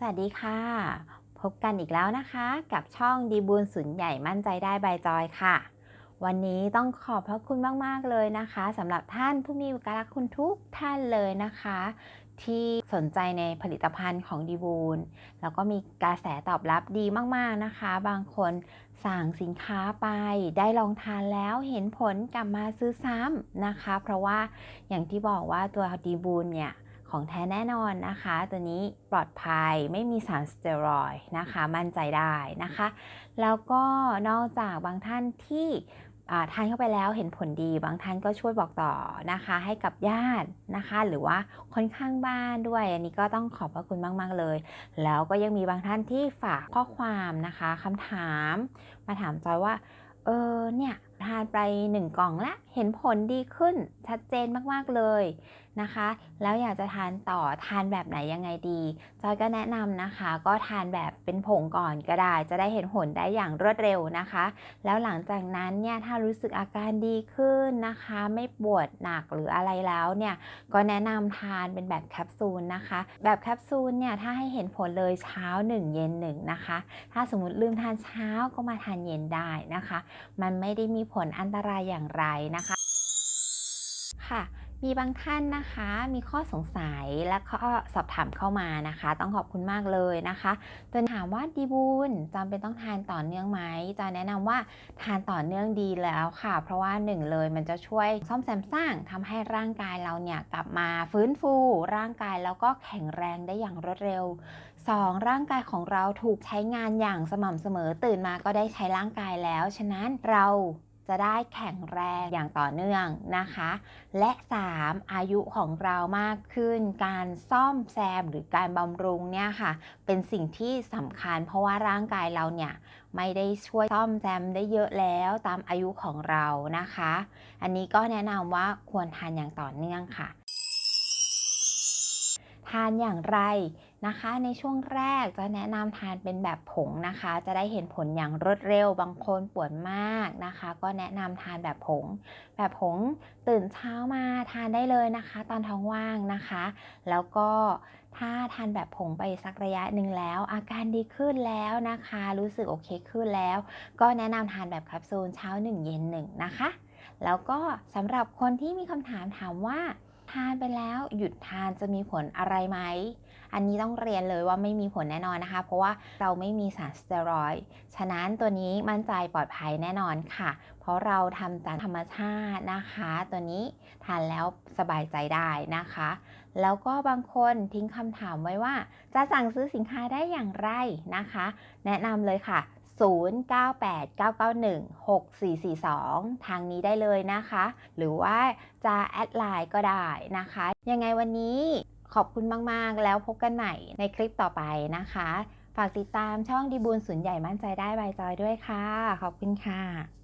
สวัสดีค่ะ พบกันอีกแล้วนะคะ กับช่องดีบูลศูนย์ใหญ่มั่นใจได้ใบจอยค่ะ วันนี้ต้องขอบพระคุณมาก ๆ เลยนะคะสำหรับท่านผู้มีอุปการะคุณทุกท่านเลยนะคะ ที่สนใจในผลิตภัณฑ์ของดีบูลแล้วก็มีกระแสตอบรับดีมากๆนะคะ บางคนสั่งสินค้าไปได้ลองทานแล้วเห็นผลกลับมาซื้อซ้ำนะคะ เพราะว่าอย่างที่บอกว่าตัวดีบูลเนี่ย ของแท้แน่นอนนะคะ ตัวนี้ปลอดภัยไม่มีสารสเตียรอยด์นะคะ มั่นใจได้นะคะ แล้วก็นอกจากบางท่านที่อ่าทานเข้าไปแล้วเห็นผลดี บางท่านก็ช่วยบอกต่อนะคะ ให้กับญาตินะคะ หรือว่าคนข้างบ้านด้วย อันนี้ก็ต้องขอบพระคุณมาก ๆ เลย แล้วก็ยังมีบางท่านที่ฝากข้อความนะคะคำถาม มาถามจอยว่า เออเนี่ย ทานไปหนึ่งกล่องละ เห็นผลดีขึ้นชัดเจนมาก ๆ เลยนะคะ แล้วอยากจะทานต่อทานแบบไหนยังไงดีจอยก็แนะนำนะคะ ก็ทานแบบเป็นผงก่อนก็ได้ จะได้เห็นผลได้อย่างรวดเร็วนะคะ แล้วหลังจากนั้นเนี่ยถ้ารู้สึกอาการดีขึ้นนะคะ ไม่ปวดหนักหรืออะไรแล้วเนี่ยก็แนะนำทานเป็นแบบแคปซูลนะคะ แบบแคปซูลเนี่ยถ้าให้เห็นผลเลยเช้า 1 เย็น1นะคะ ถ้าสมมติลืมทานเช้าก็มาทานเย็นได้นะคะ มันไม่ได้มีผลอันตรายอย่างไรนะคะ ค่ะ มีบางท่านนะคะมีข้อสงสัยและก็สอบถามเข้ามานะคะ ต้องขอบคุณมากเลยนะคะตัวถามว่าดีบูลจำเป็นต้องทานต่อเนื่องไหมจะแนะนำว่าทานต่อเนื่องดีแล้วค่ะ เพราะว่าหนึ่งเลยมันจะช่วยซ่อมแซมสร้างทำให้ร่างกายเราเนี่ยกลับมาฟื้นฟู ร่างกายแล้วก็แข็งแรงได้อย่างรวดเร็ว 2. ร่างกายของเราถูกใช้งานอย่างสม่ำเสมอตื่นมาก็ได้ใช้ร่างกายแล้ว ฉะนั้นเรา จะได้แข็งแรงอย่างต่อเนื่องนะคะ และ 3. อายุของเรามากขึ้น การซ่อมแซมหรือการบำรุงเนี่ยค่ะ เป็นสิ่งที่สำคัญ เพราะว่าร่างกายเราเนี่ยไม่ได้ช่วยซ่อมแซมได้เยอะแล้วตามอายุของเรานะคะ อันนี้ก็แนะนำว่าควรทานอย่างต่อเนื่องค่ะ ทานอย่างไร นะคะ ในช่วงแรกจะแนะนำทานเป็นแบบผงนะคะ จะได้เห็นผลอย่างรวดเร็ว บางคนปวดมากนะคะ ก็แนะนำทานแบบผง แบบผงตื่นเช้ามาทานได้เลยนะคะ ตอนท้องว่างนะคะ แล้วก็ถ้าทานแบบผงไปสักระยะหนึ่งแล้ว อาการดีขึ้นแล้วนะคะ รู้สึกโอเคขึ้นแล้ว ก็แนะนำทานแบบแคปซูลเช้า 1 เย็น1นะคะ แล้วก็สำหรับคนที่มีคำถามถามว่า ทานไปแล้วหยุดทานจะมีผลอะไรไหม อันนี้ต้องเรียนเลยว่าไม่มีผลแน่นอนนะคะ เพราะว่าเราไม่มีสารสเตียรอยด์ฉะนั้นตัวนี้มั่นใจปลอดภัยแน่นอนค่ะ เพราะเราทำจากธรรมชาตินะคะ ตัวนี้ทานแล้วสบายใจได้นะคะ แล้วก็บางคนทิ้งคำถามไว้ว่า จะสั่งซื้อสินค้าได้อย่างไรนะคะ แนะนำเลยค่ะ 0989916442 ทางนี้ได้เลยนะคะ หรือว่าจะแอดไลน์ก็ได้นะคะ ยังไงวันนี้ขอบคุณมาก ๆ แล้วพบกันใหม่ในคลิปต่อไปนะคะ ฝากติดตามช่องดีบูลศูนย์ใหญ่มั่นใจได้บายจอยด้วยค่ะ ขอบคุณค่ะ